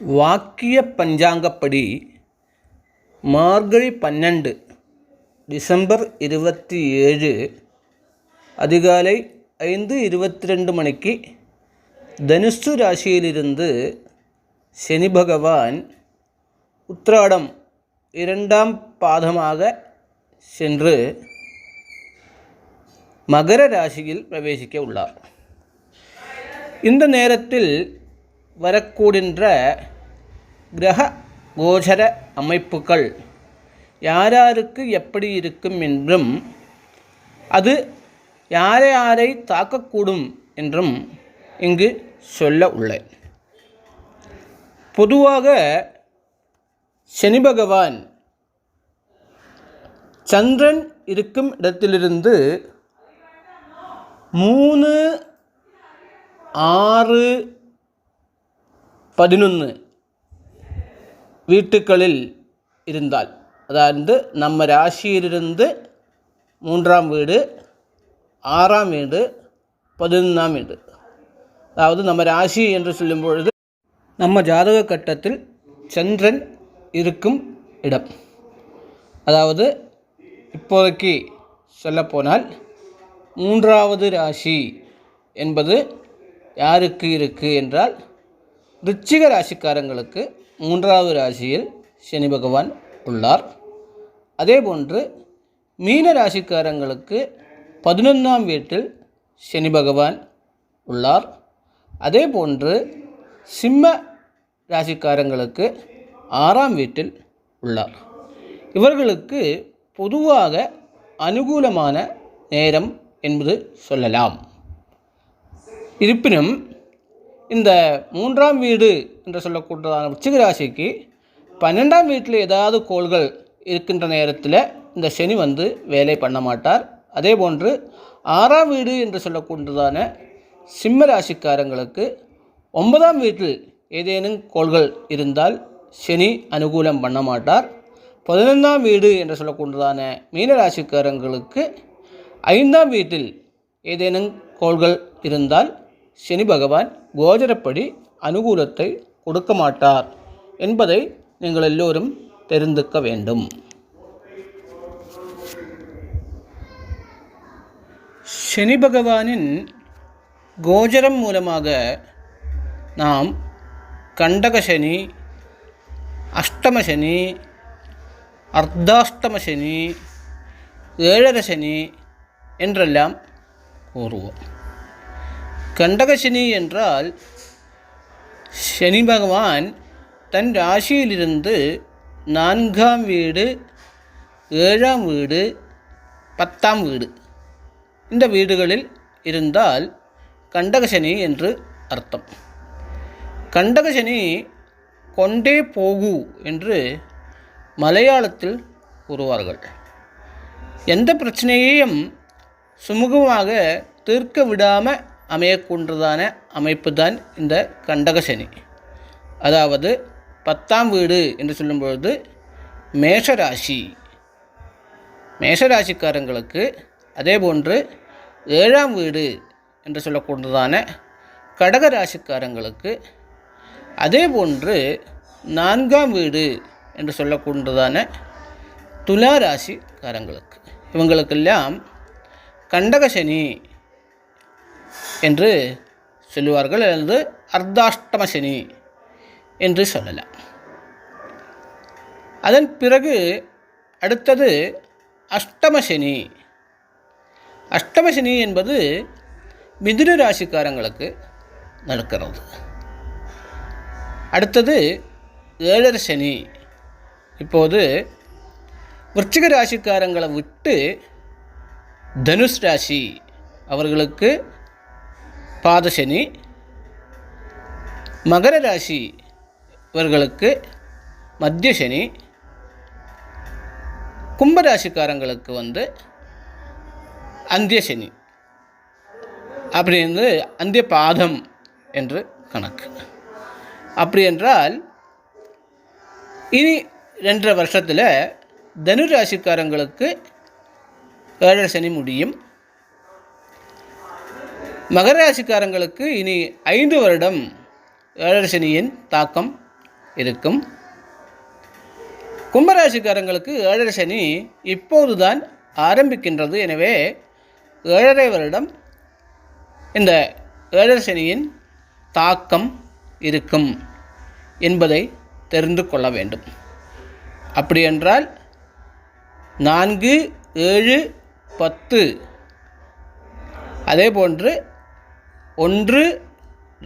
வாக்கிய பஞ்சாங்கப்படி மார்கழி பன்னெண்டு டிசம்பர் இருபத்தி ஏழு அதிகாலை ஐந்து இருபத்தி ரெண்டு மணிக்கு தனுசு ராசியிலிருந்து சனி பகவான் உத்திராடம் இரண்டாம் பாதமாக சென்று மகர ராசியில் பிரவேசிக்க உள்ளார். இந்த நேரத்தில் வரக்கூடின்ற கிரக கோச்சர அமைப்புகள் யாராருக்கு எப்படி இருக்கும் என்றும் அது யாரை யாரை தாக்கக்கூடும் என்றும் இங்கு சொல்ல உள்ளேன். பொதுவாக சனி பகவான் சந்திரன் இருக்கும் இடத்திலிருந்து மூணு ஆறு பதினொன்று வீட்டுக்களில் இருந்தால் அதாவது நம்ம ராசியிலிருந்து மூன்றாம் வீடு ஆறாம் வீடு பதினொன்றாம் வீடு. அதாவது நம்ம ராசி என்று சொல்லும் பொழுது நம்ம ஜாதக கட்டத்தில் சந்திரன் இருக்கும் இடம். அதாவது இப்போதைக்கு சொல்லப்போனால் மூன்றாவது ராசி என்பது யாருக்கு இருக்குது என்றால் ரிச்சிக ராசிக்காரங்களுக்கு மூன்றாவது ராசியில் சனி பகவான் உள்ளார். அதேபோன்று மீன ராசிக்காரங்களுக்கு பதினொன்றாம் வீட்டில் சனி பகவான் உள்ளார். அதேபோன்று சிம்ம ராசிக்காரங்களுக்கு ஆறாம் வீட்டில் உள்ளார். இவர்களுக்கு பொதுவாக அனுகூலமான நேரம் என்பது சொல்லலாம். இருப்பினும் இந்த மூன்றாம் வீடு என்று சொல்லக்கூடியதான உச்சிக ராசிக்கு பன்னெண்டாம் வீட்டில் ஏதாவது கோள்கள் இருக்கின்ற நேரத்தில் இந்த சனி வந்து வேலை பண்ண மாட்டார். அதே போன்று ஆறாம் வீடு என்று சொல்லக்கூடியதான சிம்ம ராசிக்காரங்களுக்கு ஒன்பதாம் வீட்டில் ஏதேனும் கோள்கள் இருந்தால் சனி அனுகூலம் பண்ண மாட்டார். பதினொன்றாம் வீடு என்று சொல்லக்கூடியதான மீன ராசிக்காரங்களுக்கு ஐந்தாம் வீட்டில் ஏதேனும் கோள்கள் இருந்தால் சனி பகவான் கோஜரப்படி அனுகூலத்தை கொடுக்க மாட்டார் என்பதை நீங்கள் எல்லோரும் தெரிந்துக்க வேண்டும். சனி பகவானின் கோஜரம் மூலமாக நாம் கண்டக சனி அஷ்டம சனி அர்த்தாஷ்டம சனி கண்டக சனி கண்டகசனி என்றால் சனி பகவான் தன் ராசியிலிருந்து நான்காம் வீடு ஏழாம் வீடு பத்தாம் வீடு. இந்த வீடுகளில் இருந்தால் கண்டகசனி என்று அர்த்தம். கண்டகசனி கொண்டே போகு என்று மலையாளத்தில் கூறுவார்கள். எந்த பிரச்சனையையும் சுமூகமாக தீர்க்க விடாமல் அமையக்கூன்றதான அமைப்பு தான் இந்த கண்டகசனி. அதாவது பத்தாம் வீடு என்று சொல்லும்பொழுது மேஷராசி. மேஷராசிக்காரங்களுக்கு அதே போன்று ஏழாம் வீடு என்று சொல்லக்கூடியதான கடக ராசிக்காரங்களுக்கு அதே போன்று நான்காம் வீடு என்று சொல்லக்கூடியதான துலா ராசிக்காரங்களுக்கு இவங்களுக்கெல்லாம் கண்டகசனி என்று சொல்லுவார்கள் அல்லது அர்த்தாஷ்டம சனி என்று சொல்லலாம். அதன் பிறகு அடுத்தது அஷ்டம அஷ்டமசனி அஷ்டம என்பது மிதுன ராசிக்காரங்களுக்கு நடக்கிறது அடுத்தது ஏழரை சனி. இப்போது விருச்சிக ராசிக்காரங்களை விட்டு தனுஷ் ராசி அவர்களுக்கு பாதசனி மகர ராசி இவர்களுக்கு மத்திய சனி கும்பராசிக்காரங்களுக்கு வந்து அந்திய சனி அப்படின்னு அந்திய பாதம் என்று கணக்கு. அப்படி என்றால் இனி ரெண்டரை வருஷத்தில் தனு ராசிக்காரங்களுக்கு ஏழரை சனி முடியும். மகர ராசிக்காரங்களுக்கு இனி ஐந்து வருடம் ஏழரசனியின் தாக்கம் இருக்கும். கும்பராசிக்காரங்களுக்கு ஏழரசனி இப்போதுதான் ஆரம்பிக்கின்றது. எனவே ஏழரை வருடம் இந்த ஏழரசனியின் தாக்கம் இருக்கும் என்பதை தெரிந்து கொள்ள வேண்டும். அப்படியென்றால் நான்கு ஏழு பத்து அதே போன்று ஒன்று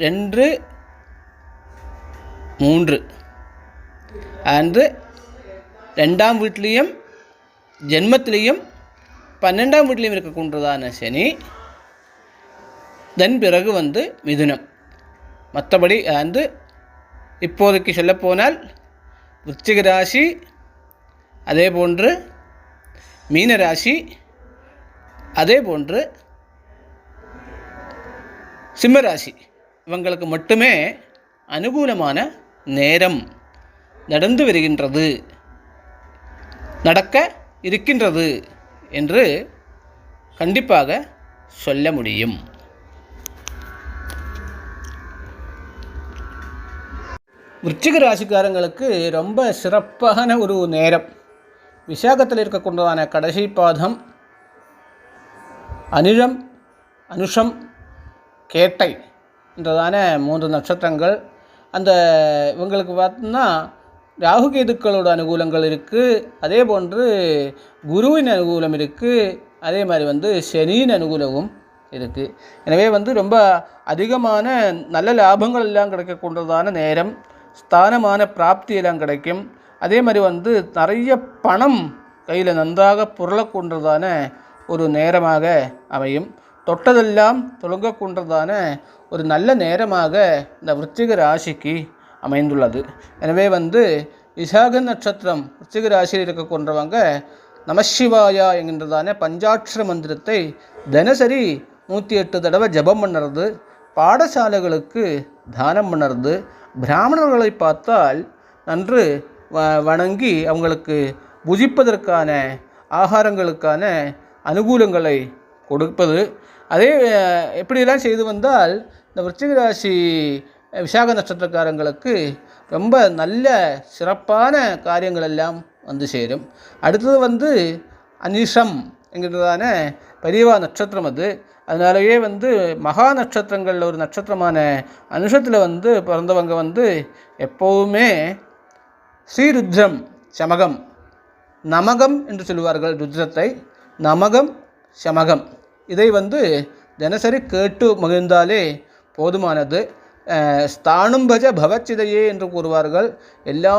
ரெண்டு மூன்று. அன்று ரெண்டாம் வீட்லேயும் ஜென்மத்திலையும் பன்னெண்டாம் வீட்லேயும் இருக்கக்கூடியதான சனி தென் பிறகு வந்து மிதுனம். மற்றபடி வந்து இப்போதைக்கு சொல்லப்போனால் விருச்சிக ராசி அதே போன்று மீன ராசி அதே போன்று சிம்மராசி இவங்களுக்கு மட்டுமே அனுகூலமான நேரம் நடந்து வருகின்றது நடக்க இருக்கின்றது என்று கண்டிப்பாக சொல்ல முடியும். விருச்சிக ராசிக்காரங்களுக்கு ரொம்ப சிறப்பான ஒரு நேரம். விசாகத்தில் இருக்கக்கூடியதான கடைசி பாதம் அனிழம் அனுஷம் கேட்டை. என்றதான மூன்று நட்சத்திரங்கள். அந்த இவங்களுக்கு பார்த்தோம்னா ராகுகேதுக்களோட அனுகூலங்கள் இருக்குது அதே போன்று குருவின் அனுகூலம் இருக்குது அதே மாதிரி வந்து சனியின் அனுகூலமும் இருக்குது எனவே வந்து ரொம்ப அதிகமான நல்ல லாபங்கள் எல்லாம் கிடைக்கக்கூடியதான நேரம். ஸ்தானமான பிராப்தி எல்லாம் கிடைக்கும். அதே மாதிரி வந்து நிறைய பணம் கையில் நன்றாக புரளக்கொண்டதான ஒரு நேரமாக அமையும். தொட்டதெல்லாம் தொடங்கக்கொண்டதான ஒரு நல்ல நேரமாக இந்த விருச்சிக ராசிக்கு அமைந்துள்ளது. எனவே வந்து விசாக நட்சத்திரம் விருச்சிக ராசியில் இருக்கக்கொண்டவங்க நமசிவாயா என்கின்றதான பஞ்சாட்சர மந்திரத்தை தினசரி நூற்றி எட்டு தடவை ஜபம் பண்ணுறது பாடசாலைகளுக்கு தானம் பண்ணுறது பிராமணர்களை பார்த்தால் நன்று வ- வணங்கி அவங்களுக்கு புஜிப்பதற்கான ஆகாரங்களுக்கான அனுகூலங்களை கொடுப்பது அதே அஹ், எப்படியெல்லாம் செய்து வந்தால் இந்த விருச்சிக ராசி விசாக நட்சத்திரக்காரங்களுக்கு ரொம்ப நல்ல சிறப்பான காரியங்கள் எல்லாம் வந்து சேரும். அடுத்தது வந்து அனிஷம் என்கிறதான பெரியவா நட்சத்திரம் அது. அதனாலேயே வந்து மகா நட்சத்திரங்களில் ஒரு நட்சத்திரமான அனுஷத்தில் வந்து பிறந்தவங்க வந்து எப்போவுமே ஸ்ரீருத்ரம் சமகம். நமகம் என்று சொல்லுவார்கள் ருத்ரத்தை. நமகம் சமகம். இதை வந்து தினசரி கேட்டு மகிழ்ந்தாலே போதுமானது. ஸ்தானும் பஜ பவச்சிதையே என்று கூறுவார்கள். எல்லா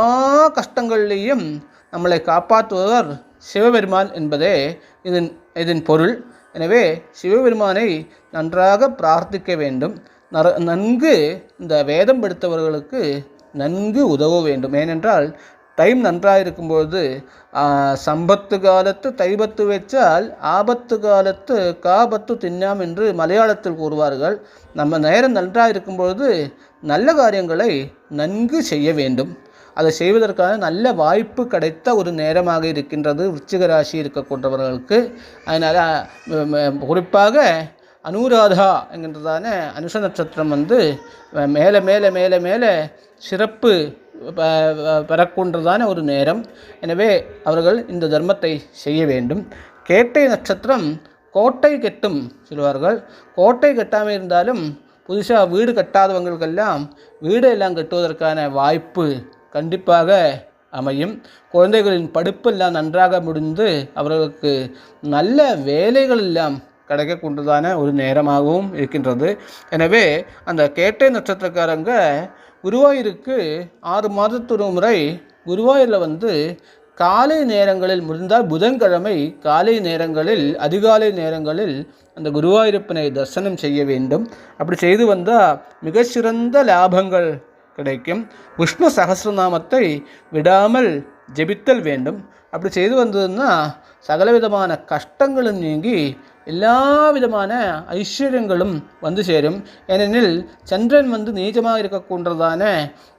கஷ்டங்கள்லேயும் நம்மளை காப்பாற்றுபவர் சிவபெருமான் என்பதே இதன் இதன் பொருள். எனவே சிவபெருமானை நன்றாக பிரார்த்திக்க வேண்டும். நன்கு இந்த வேதம் படித்தவர்களுக்கு நன்கு உதவ வேண்டும். ஏனென்றால் டைம் நன்றாக இருக்கும்போது சம்பத்து காலத்து தைபத்து வச்சால் ஆபத்து காலத்து காபத்து தின்னாம் என்று மலையாளத்தில் கூறுவார்கள். நம்ம நேரம் நன்றாக இருக்கும்பொழுது நல்ல காரியங்களை நன்கு செய்ய வேண்டும். அதை செய்வதற்கான நல்ல வாய்ப்பு கிடைத்த ஒரு நேரமாக இருக்கின்றது விருச்சிக ராசி இருக்கக்கூடியவர்களுக்கு. அதனால் குறிப்பாக அனுராதா என்கின்றதான அனுஷ நட்சத்திரம் வந்து மேலே மேலே மேலே மேலே சிறப்பு பெறக்கூன்றதான ஒரு நேரம். எனவே அவர்கள் இந்த தர்மத்தை செய்ய வேண்டும். கேட்டை நட்சத்திரம் கோட்டை கெட்டும் சொல்வார்கள். கோட்டை கட்டாமல் இருந்தாலும் புதுசாக வீடு கட்டாதவங்களுக்கெல்லாம் வீடு எல்லாம் கட்டுவதற்கான வாய்ப்பு கண்டிப்பாக அமையும். குழந்தைகளின் படிப்பெல்லாம் நன்றாக முடிந்து அவர்களுக்கு நல்ல வேலைகள் எல்லாம் கிடைக்கக்கூடியதான ஒரு நேரமாகவும் இருக்கின்றது. எனவே அந்த கேட்டை நட்சத்திரக்காரங்க குருவாயூருக்கு ஆறு மாதத்தொரு முறை குருவாயூரில் வந்து காலை நேரங்களில் முடிந்தால் புதன்கிழமை காலை நேரங்களில் அதிகாலை நேரங்களில் அந்த குருவாயூரப்பனை தரிசனம் செய்ய வேண்டும். அப்படி செய்து வந்தால் மிகச்சிறந்த லாபங்கள் கிடைக்கும். விஷ்ணு சகசிரநாமத்தை விடாமல் ஜெபித்தல் வேண்டும். அப்படி செய்து வந்ததுன்னா சகலவிதமான கஷ்டங்களும் நீங்கி எல்லா விதமான ஐஸ்வர்யங்களும் வந்து சேரும். ஏனெனில் சந்திரன் வந்து நீச்சமாக இருக்கக்கூடியதான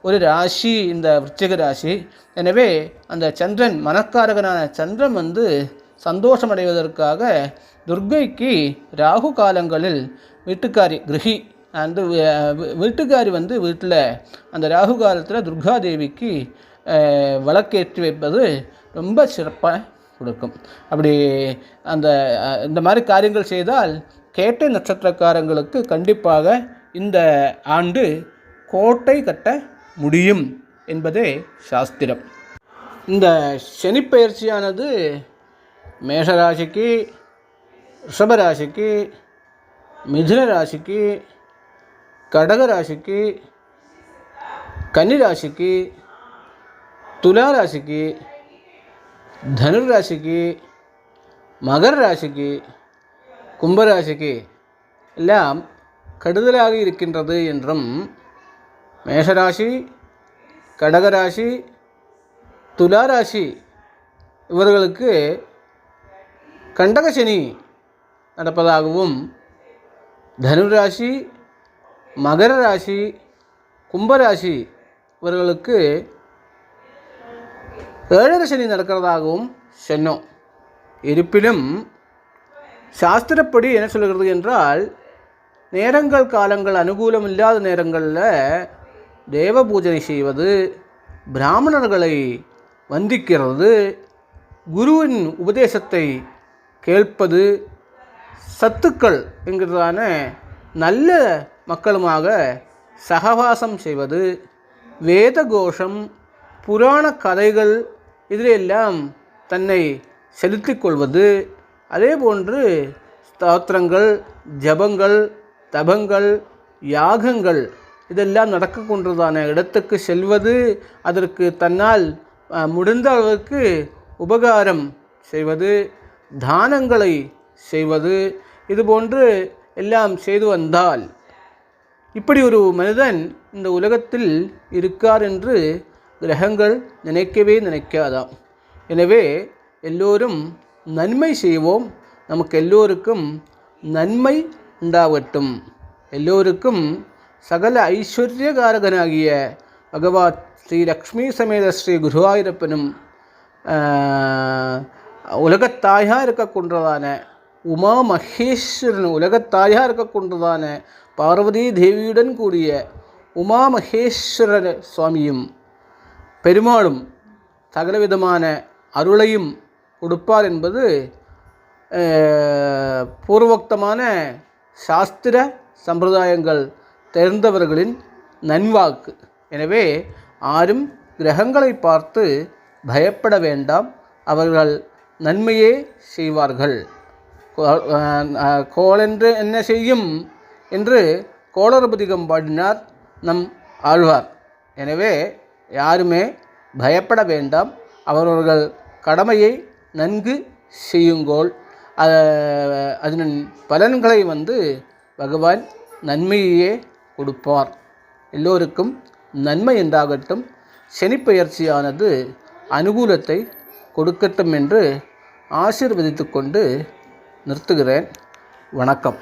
ஒரு ராசி இந்த விருச்சிக ராசி. எனவே அந்த சந்திரன் மனக்காரகனான சந்திரன் வந்து சந்தோஷமடைவதற்காக துர்க்கைக்கு ராகு காலங்களில் வீட்டுக்காரி கிரகி அந்த வீட்டுக்காரி வந்து வீட்டில் அந்த ராகு காலத்தில் துர்காதேவிக்கு வழக்கேற்றி வைப்பது ரொம்ப சிறப்பாக கொடுக்கும். அப்படி அந்த இந்த மாதிரி காரியங்கள் செய்தால் கேட்டை நட்சத்திரக்காரங்களுக்கு கண்டிப்பாக இந்த ஆண்டு கோட்டை கட்ட முடியும் என்பதே சாஸ்திரம். இந்த சனிப்பெயர்ச்சியானது மேஷராசிக்கு ரிஷபராசிக்கு மிதுன ராசிக்கு கடக ராசிக்கு கன்னி துலா ராசிக்கு தனுர் ராசிக்கு மகர ராசிக்கு கும்பராசிக்கு எல்லாம் கடுதலாக இருக்கின்றது என்றும் மேஷராசி கடகராசி துலாராசி இவர்களுக்கு கண்டகசனி நடப்பதாகவும் தனுராசி மகர ராசி கும்பராசி இவர்களுக்கு ஏழரை சனி நடக்கிறதாகவும் சொன்னோம் இருப்பினும் சாஸ்திரப்படி என்ன சொல்கிறது என்றால் நேரங்கள் காலங்கள் அனுகூலம் இல்லாத நேரங்களில் தேவ பூஜனை செய்வது பிராமணர்களை வந்திக்கிறது குருவின் உபதேசத்தை கேட்பது சத்துக்கள் என்கிறதான நல்ல மக்களுமாக சகவாசம் செய்வது வேத கோஷம் புராண கதைகள் இதிலெல்லாம் தன்னை செலுத்தி கொள்வது. அதே போன்று ஸ்தோத்திரங்கள் ஜபங்கள் தபங்கள் யாகங்கள் இதெல்லாம் நடக்க கொண்டதான இடத்துக்கு செல்வது அதற்கு தன்னால் முடிந்த அளவுக்கு உபகாரம் செய்வது தானங்களை செய்வது இதுபோன்று எல்லாம் செய்து வந்தால் இப்படி ஒரு மனிதன் இந்த உலகத்தில் இருக்கார் என்று கிரகங்கள் நினைக்கவே நினைக்காதாம் எனவே எல்லோரும் நன்மை செய்வோம். நமக்கு எல்லோருக்கும் நன்மை உண்டாகட்டும். எல்லோருக்கும் சகல ஐஸ்வர்யகாரகனாகிய பகவான் ஸ்ரீ லக்ஷ்மி சமேத ஸ்ரீ குருவாயூரப்பனும் உலகத்தாயாக இருக்கக்கொண்டதான உமா மகேஸ்வரன் உலகத்தாயாக இருக்கக்கொண்டதான பார்வதி தேவியுடன் கூடிய உமா மகேஸ்வரர் சுவாமியும் பெருமாளும் சகலவிதமான அருளையும் கொடுப்பார் என்பது பூர்வோக்தமான சாஸ்திர சம்பிரதாயங்கள் தெரிந்தவர்களின் நன்வாக்கு. எனவே ஆரும் கிரகங்களை பார்த்து பயப்பட வேண்டாம். அவர்கள் நன்மையே செய்வார்கள். கோ- கோளென்று என்ன செய்யும் என்று கோளரபதிகம் பாடினார் நம் ஆழ்வார். எனவே யாருமே பயப்பட வேண்டாம். அவரவர்கள் கடமையை நன்கு செய்யுங்கோள் அதன் பலன்களை வந்து பகவான் நன்மையையே கொடுப்பார். எல்லோருக்கும் நன்மை என்றாகட்டும் சனிப்பெயர்ச்சியானது அனுகூலத்தை கொடுக்கட்டும் என்று ஆசீர்வதித்துக் கொண்டு நிறுத்துகிறேன். வணக்கம்.